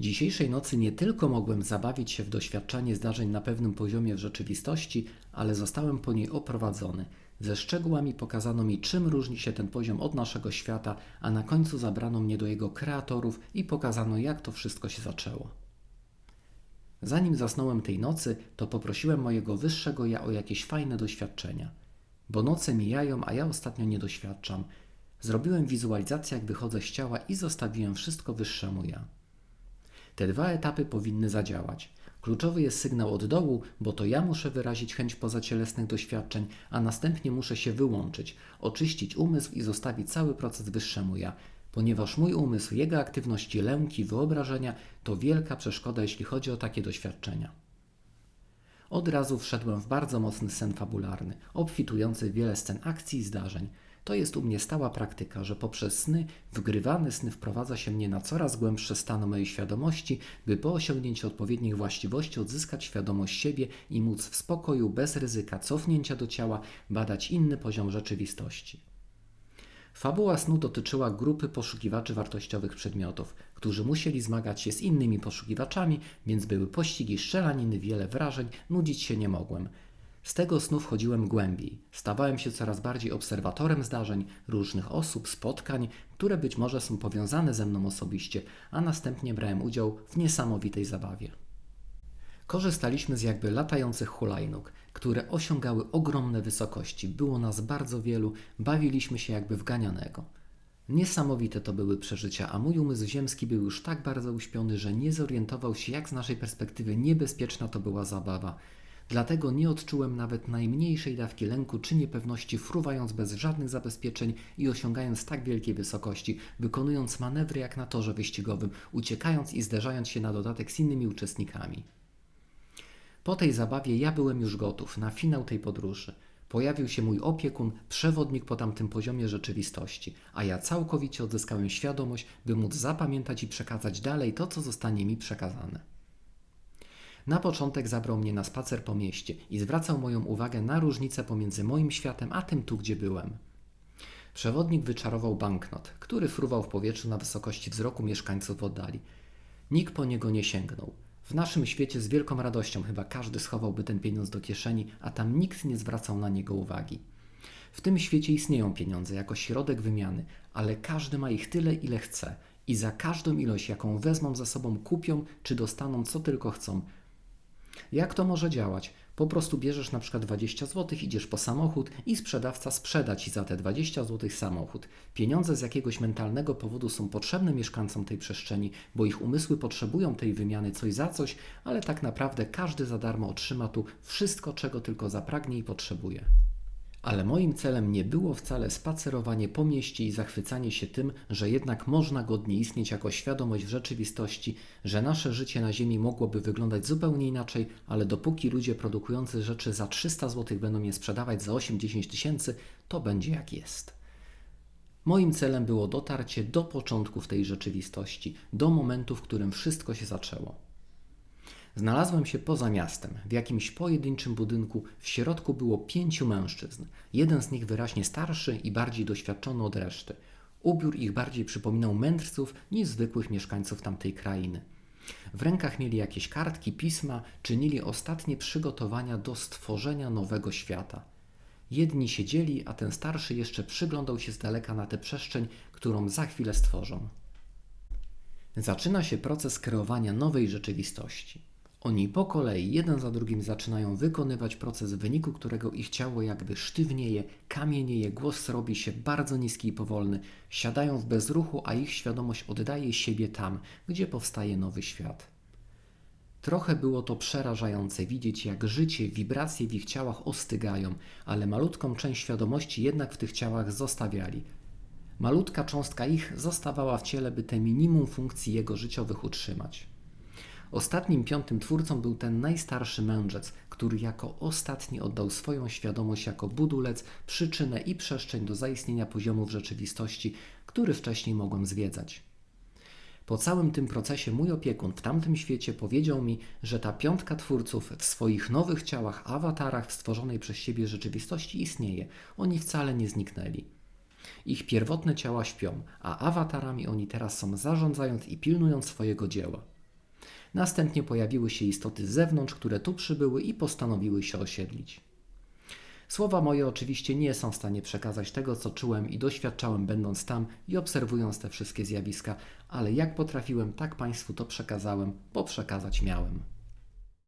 Dzisiejszej nocy nie tylko mogłem zabawić się w doświadczanie zdarzeń na pewnym poziomie w rzeczywistości, ale zostałem po niej oprowadzony. Ze szczegółami pokazano mi, czym różni się ten poziom od naszego świata, a na końcu zabrano mnie do jego kreatorów i pokazano, jak to wszystko się zaczęło. Zanim zasnąłem tej nocy, to poprosiłem mojego wyższego ja o jakieś fajne doświadczenia. Bo noce mijają, a ja ostatnio nie doświadczam. Zrobiłem wizualizację, jak wychodzę z ciała i zostawiłem wszystko wyższemu ja. Te dwa etapy powinny zadziałać. Kluczowy jest sygnał od dołu, bo to ja muszę wyrazić chęć pozacielesnych doświadczeń, a następnie muszę się wyłączyć, oczyścić umysł i zostawić cały proces wyższemu ja, ponieważ mój umysł, jego aktywności, lęki, wyobrażenia to wielka przeszkoda, jeśli chodzi o takie doświadczenia. Od razu wszedłem w bardzo mocny sen fabularny, obfitujący w wiele scen akcji i zdarzeń. To jest u mnie stała praktyka, że poprzez sny, wgrywane sny wprowadza się mnie na coraz głębsze stany mojej świadomości, by po osiągnięciu odpowiednich właściwości odzyskać świadomość siebie i móc w spokoju, bez ryzyka cofnięcia do ciała, badać inny poziom rzeczywistości. Fabuła snu dotyczyła grupy poszukiwaczy wartościowych przedmiotów, którzy musieli zmagać się z innymi poszukiwaczami, więc były pościgi, strzelaniny, wiele wrażeń, nudzić się nie mogłem. Z tego snu wchodziłem głębiej. Stawałem się coraz bardziej obserwatorem zdarzeń, różnych osób, spotkań, które być może są powiązane ze mną osobiście, a następnie brałem udział w niesamowitej zabawie. Korzystaliśmy z jakby latających hulajnóg, które osiągały ogromne wysokości. Było nas bardzo wielu, bawiliśmy się jakby w ganianego. Niesamowite to były przeżycia, a mój umysł ziemski był już tak bardzo uśpiony, że nie zorientował się, jak z naszej perspektywy niebezpieczna to była zabawa. Dlatego nie odczułem nawet najmniejszej dawki lęku czy niepewności, fruwając bez żadnych zabezpieczeń i osiągając tak wielkiej wysokości, wykonując manewry jak na torze wyścigowym, uciekając i zderzając się na dodatek z innymi uczestnikami. Po tej zabawie ja byłem już gotów na finał tej podróży. Pojawił się mój opiekun, przewodnik po tamtym poziomie rzeczywistości, a ja całkowicie odzyskałem świadomość, by móc zapamiętać i przekazać dalej to, co zostanie mi przekazane. Na początek zabrał mnie na spacer po mieście i zwracał moją uwagę na różnicę pomiędzy moim światem a tym tu, gdzie byłem. Przewodnik wyczarował banknot, który fruwał w powietrzu na wysokości wzroku mieszkańców oddali. Nikt po niego nie sięgnął. W naszym świecie z wielką radością chyba każdy schowałby ten pieniądz do kieszeni, a tam nikt nie zwracał na niego uwagi. W tym świecie istnieją pieniądze jako środek wymiany, ale każdy ma ich tyle, ile chce i za każdą ilość, jaką wezmą ze sobą, kupią czy dostaną co tylko chcą. Jak to może działać? Po prostu bierzesz na przykład 20 zł, idziesz po samochód i sprzedawca sprzeda ci za te 20 zł samochód. Pieniądze z jakiegoś mentalnego powodu są potrzebne mieszkańcom tej przestrzeni, bo ich umysły potrzebują tej wymiany coś za coś, ale tak naprawdę każdy za darmo otrzyma tu wszystko, czego tylko zapragnie i potrzebuje. Ale moim celem nie było wcale spacerowanie po mieście i zachwycanie się tym, że jednak można godnie istnieć jako świadomość w rzeczywistości, że nasze życie na Ziemi mogłoby wyglądać zupełnie inaczej, ale dopóki ludzie produkujący rzeczy za 300 zł będą je sprzedawać za 8-10 tysięcy, to będzie jak jest. Moim celem było dotarcie do początków tej rzeczywistości, do momentu, w którym wszystko się zaczęło. Znalazłem się poza miastem, w jakimś pojedynczym budynku. W środku było pięciu mężczyzn. Jeden z nich wyraźnie starszy i bardziej doświadczony od reszty. Ubiór ich bardziej przypominał mędrców niż zwykłych mieszkańców tamtej krainy. W rękach mieli jakieś kartki, pisma, czynili ostatnie przygotowania do stworzenia nowego świata. Jedni siedzieli, a ten starszy jeszcze przyglądał się z daleka na tę przestrzeń, którą za chwilę stworzą. Zaczyna się proces kreowania nowej rzeczywistości. Oni po kolei, jeden za drugim, zaczynają wykonywać proces, w wyniku którego ich ciało jakby sztywnieje, kamienieje, głos robi się bardzo niski i powolny, siadają w bezruchu, a ich świadomość oddaje siebie tam, gdzie powstaje nowy świat. Trochę było to przerażające widzieć, jak życie, wibracje w ich ciałach ostygają, ale malutką część świadomości jednak w tych ciałach zostawiali. Malutka cząstka ich zostawała w ciele, by te minimum funkcji jego życiowych utrzymać. Ostatnim piątym twórcą był ten najstarszy mędrzec, który jako ostatni oddał swoją świadomość jako budulec, przyczynę i przestrzeń do zaistnienia poziomów rzeczywistości, który wcześniej mogłem zwiedzać. Po całym tym procesie mój opiekun w tamtym świecie powiedział mi, że ta piątka twórców w swoich nowych ciałach, awatarach w stworzonej przez siebie rzeczywistości istnieje. Oni wcale nie zniknęli. Ich pierwotne ciała śpią, a awatarami oni teraz są zarządzając i pilnując swojego dzieła. Następnie pojawiły się istoty z zewnątrz, które tu przybyły i postanowiły się osiedlić. Słowa moje oczywiście nie są w stanie przekazać tego, co czułem i doświadczałem, będąc tam i obserwując te wszystkie zjawiska, ale jak potrafiłem, tak Państwu to przekazałem, bo przekazać miałem.